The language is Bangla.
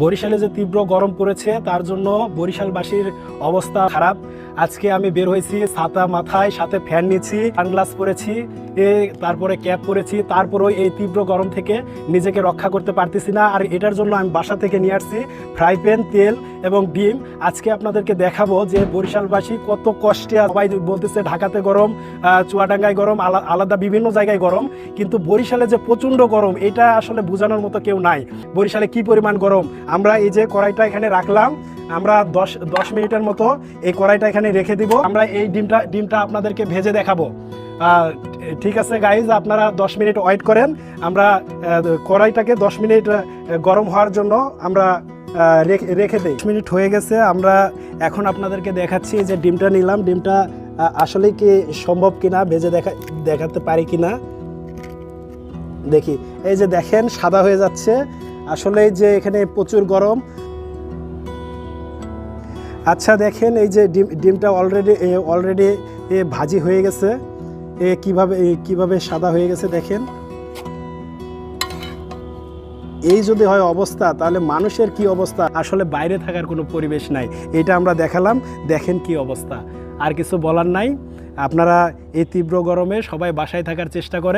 বরিশালে যে তীব্র গরম পড়েছে, তার জন্য বরিশালবাসীর অবস্থা খারাপ। আজকে আমি বের হয়েছি, ছাতা মাথায়, সাথে ফ্যান নিয়েছি, সানগ্লাস পরেছি, এ তারপরে ক্যাপ পরেছি, তারপরেও এই তীব্র গরম থেকে নিজেকে রক্ষা করতে পারতেছি না। আর এটার জন্য আমি বাসা থেকে নিয়ে আসছি, ফ্রাই প্যান, তেল এবং ডিম আজকে আপনাদেরকে দেখাবো যে বরিশালবাসী কত কষ্টে সবাই বলতেছে ঢাকাতে গরম চুয়াডাঙ্গায় গরম, আলা- আলাদা বিভিন্ন জায়গায় গরম, কিন্তু বরিশালে যে প্রচণ্ড গরম, এটা আসলে বোঝানোর মতো কেউ নাই। বরিশালে কি পরিমাণ গরম? আমরা এই যে কড়াইটা এখানে রাখলাম, আমরা দশ দশ মিনিটের মতো এই কড়াইটা এখানে রেখে দিব। আমরা এই ডিমটা ডিমটা আপনাদেরকে ভেজে দেখাবো। ঠিক আছে গাইজ আপনারা দশ মিনিট ওয়েট করেন। আমরা কড়াইটাকে দশ মিনিট গরম হওয়ার জন্য আমরা রেখে- দিই। মিনিট হয়ে গেছে, আমরা এখন আপনাদেরকে দেখাচ্ছি যে ডিমটা নিলাম। ডিমটা আসলে কি সম্ভব কিনা, ভেজে দেখা, দেখাতে পারি কিনা? দেখি। এই যে দেখেন, সাদা হয়ে যাচ্ছে। আসলে যে এখানে প্রচুর গরম। আচ্ছা দেখেন, এই যে ডিম, ডিমটা অলরেডি অলরেডি ভাজি হয়ে গেছে। এ, কীভাবে কীভাবে সাদা হয়ে গেছে, দেখেন। এই যদি হয় অবস্থা, তাহলে মানুষের কি অবস্থা? আসলে বাইরে থাকার কোনো পরিবেশ নাই। এটা আমরা দেখালাম, দেখেন কি অবস্থা। আর কিছু বলার নাই। আপনারা এই তীব্র গরমে সবাই বাসায় থাকার চেষ্টা করেন।